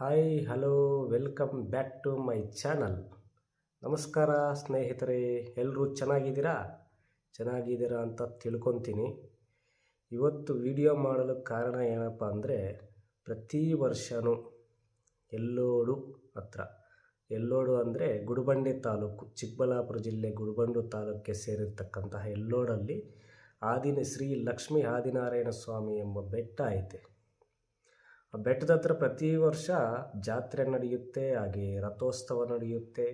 Hi hello welcome back to my channel ನಮಸ್ಕಾರ ಸ್ನೇಹಿತರೆ ಎಲ್ಲರೂ ಚೆನ್ನಾಗಿದ್ದೀರಾ? ಚೆನ್ನಾಗಿದ್ದೀರಾ ಅಂತ ತಿಳ್ಕೊತೀನಿ. ಇವತ್ತು ವಿಡಿಯೋ ಮಾಡಲು ಕಾರಣ ಏನಪ್ಪ ಅಂದರೆ, ಪ್ರತಿ ವರ್ಷವೂ ಎಲ್ಲೋಡು ಹತ್ರ, ಎಲ್ಲೋಡು ಅಂದರೆ ಗುಡಿಬಂಡೆ ತಾಲೂಕು, ಚಿಕ್ಕಬಳ್ಳಾಪುರ ಜಿಲ್ಲೆ ಗುಡಿಬಂಡು ತಾಲೂಕಿಗೆ ಸೇರಿರ್ತಕ್ಕಂತಹ ಎಲ್ಲೋಡಲ್ಲಿ ಆದಿನ ಶ್ರೀ ಲಕ್ಷ್ಮೀ ಆದಿನಾರಾಯಣ ಸ್ವಾಮಿ ಎಂಬ ಬೆಟ್ಟ ಐತೆ. ಬೆಟ್ಟದ ಹತ್ರ ಪ್ರತಿ ವರ್ಷ ಜಾತ್ರೆ ನಡೆಯುತ್ತೆ, ಹಾಗೆ ರಥೋತ್ಸವ ನಡೆಯುತ್ತೆ,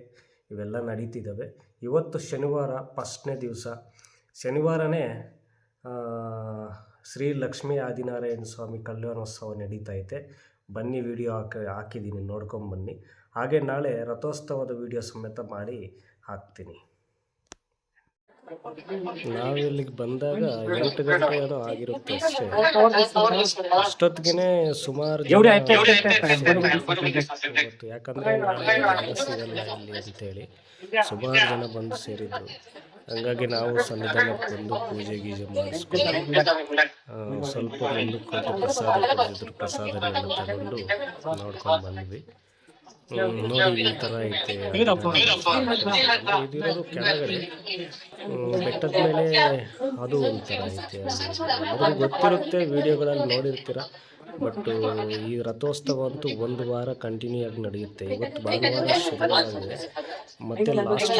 ಇವೆಲ್ಲ ನಡೀತಿದ್ದಾವೆ. ಇವತ್ತು ಶನಿವಾರ ಫಸ್ಟ್ನೇ ದಿವಸ. ಶನಿವಾರನೇ ಶ್ರೀ ಲಕ್ಷ್ಮೀ ಆದಿನಾರಾಯಣ ಸ್ವಾಮಿ ಕಲ್ಯಾಣೋತ್ಸವ ನಡೀತೈತೆ ಬನ್ನಿ ವಿಡಿಯೋ ಹಾಕಿ, ಹಾಕಿದ್ದೀನಿ ನೋಡ್ಕೊಂಬನ್ನಿ ಹಾಗೆ ನಾಳೆ ರಥೋತ್ಸವದ ವಿಡಿಯೋ ಸಮೇತ ಮಾಡಿ ಹಾಕ್ತೀನಿ. ನಾವು ಇಲ್ಲಿಗೆ ಬಂದಾಗ ಎಂಟು ಗಂಟೆ ಏನೋ ಆಗಿರುತ್ತೆ ಅಷ್ಟೇ. ಅಷ್ಟೊತ್ತಿಗೆ ಸುಮಾರು ಇವತ್ತು ಯಾಕಂದ್ರೆ ಸಿಗಲ್ಲ ಇಲ್ಲಿ ಅಂತೇಳಿ. ಸುಮಾರು ಜನ ಬಂದು ಸೇರಿದ್ರು. ಹಂಗಾಗಿ ನಾವು ಸನ್ನಿಧಾನಕ್ಕೆ ಬಂದು ಪೂಜೆ ಗೀಜೆ ಮಾಡಿಸ್ಕೊಂಡು ಸ್ವಲ್ಪ ಮುಂದಕ್ಕೆ ಪ್ರಸಾದ ಕೊಟ್ಟಿದ್ರು ತಗೊಂಡು ನೋಡ್ಕೊಂಡು ಬಂದ್ವಿ. ನೋಡಿ ಈ ಥರ ಐತೆ ಇದಿರೋದು ಕೆಳಗಡೆ. ಹ್ಮ್, ಬೆಟ್ಟದ ಮೇಲೆ ಅದು ಒಂಥರ ಐತೆ. ಗೊತ್ತಿರುತ್ತೆ ವಿಡಿಯೋಗಳಲ್ಲಿ ನೋಡಿರ್ತೀರ. ಬಟ್ ಈ ರಥೋತ್ಸವ ಅಂತೂ ಒಂದು ವಾರ ಕಂಟಿನ್ಯೂ ಆಗಿ ನಡೆಯುತ್ತೆ ಇವತ್ತು ಭಾನುವಾರ ಶುರುವಾಗಿದೆ ಮತ್ತೆ ಲಾಸ್ಟ್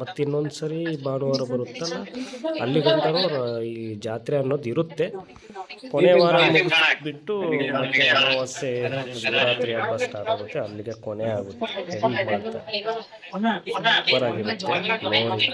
ಮತ್ತಿನ್ನೊಂದು ಸರಿ ಭಾನುವಾರ ಬರುತ್ತಲ್ಲ ಅಲ್ಲಿ ಗಂಟನೂ ಈ ಜಾತ್ರೆ ಅನ್ನೋದು ಇರುತ್ತೆ ಕೊನೆ ವಾರ ಬಿಟ್ಟು ಮತ್ತೆ ಅಮಾವಾಸ್ಯೆ ಶಿವರಾತ್ರಿ ಹಬ್ಬ ಸ್ಟಾರ್ಟ್ ಆಗುತ್ತೆ ಅಲ್ಲಿಗೆ ಕೊನೆ ಆಗುತ್ತೆ ಸೂಪರ್ ಆಗಿರುತ್ತೆ ನೋಡಿ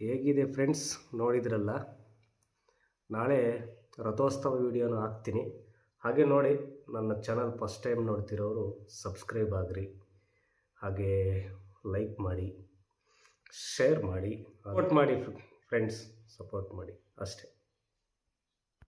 ಹೇಗಿದೆ ಫ್ರೆಂಡ್ಸ್? ನೋಡಿದ್ರಲ್ಲ? ನಾಳೆ ರಥೋತ್ಸವ ವಿಡಿಯೋನ ಹಾಕ್ತೀನಿ. ಹಾಗೆ ನೋಡಿ, ನನ್ನ ಚಾನಲ್ ಫಸ್ಟ್ ಟೈಮ್ ನೋಡ್ತಿರೋರು ಸಬ್ಸ್ಕ್ರೈಬ್ ಆಗಿರಿ. ಹಾಗೆ ಲೈಕ್ ಮಾಡಿ ಶೇರ್ ಮಾಡಿ ಸಪೋರ್ಟ್ ಮಾಡಿ ಫ್ರೆಂಡ್ಸ್ ಸಪೋರ್ಟ್ ಮಾಡಿ ಅಷ್ಟೇ.